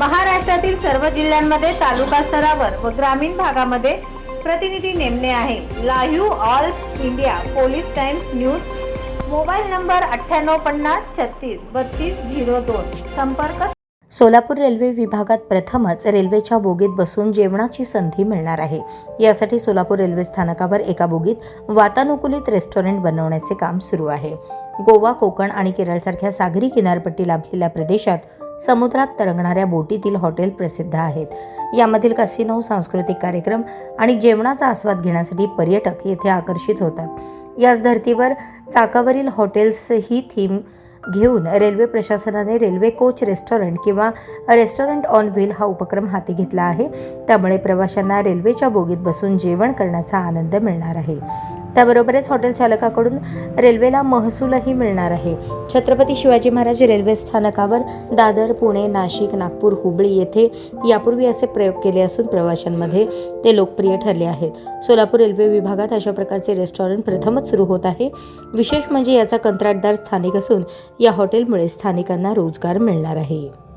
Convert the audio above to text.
महाराष्ट्रातील सर्व जिल्ह्यांमध्ये तालुका स्तरावर व ग्रामीण भागामध्ये प्रतिनिधी नेमणे आहे. Live all India police times news. Mobile number अठ्ठ्याण्णव पन्नास छत्तीस बत्तीस झिरो दोन. संपर्क सोलापूर रेल्वे विभागात प्रथमच रेल्वेच्या बोगीत बसून जेवणाची संधी मिळणार आहे. यासाठी सोलापूर रेल्वे स्थानकावर एका बोगीत वातानुकूलित रेस्टॉरंट बनवण्याचे काम सुरू आहे. गोवा कोकण आणि केरळसारख्या सागरी किनारपट्टी लाभलेल्या प्रदेशात समुद्रात तरंगणाऱ्या बोटीतील हॉटेल प्रसिद्ध आहेत. यामधील कसिनो सांस्कृतिक कार्यक्रम आणि जेवणाचा आस्वाद घेण्यासाठी पर्यटक येथे आकर्षित होतात. याच धर्तीवर चाकावरील हॉटेल्स ही थीम घेऊन रेल्वे प्रशासनाने रेल्वे कोच रेस्टॉरंट किंवा रेस्टॉरंट ऑन व्हील हा उपक्रम हाती घेतला आहे. त्यामुळे प्रवाशांना रेल्वेच्या बोगीत बसून जेवण करण्याचा आनंद मिळणार आहे. त्याबरोबरच हॉटेल चालकाकडून रेल्वेला महसूलही मिळणार आहे. छत्रपती शिवाजी महाराज रेल्वे स्थानकावर दादर पुणे नाशिक नागपूर हुबळी येथे यापूर्वी असे प्रयोग केले असून प्रवाशांमध्ये ते लोकप्रिय ठरले आहेत. सोलापूर रेल्वे विभागात अशा प्रकारचे रेस्टॉरंट प्रथमच सुरू होत आहे. विशेष म्हणजे याचा कंत्राटदार स्थानिक असून या हॉटेलमुळे स्थानिकांना रोजगार मिळणार आहे.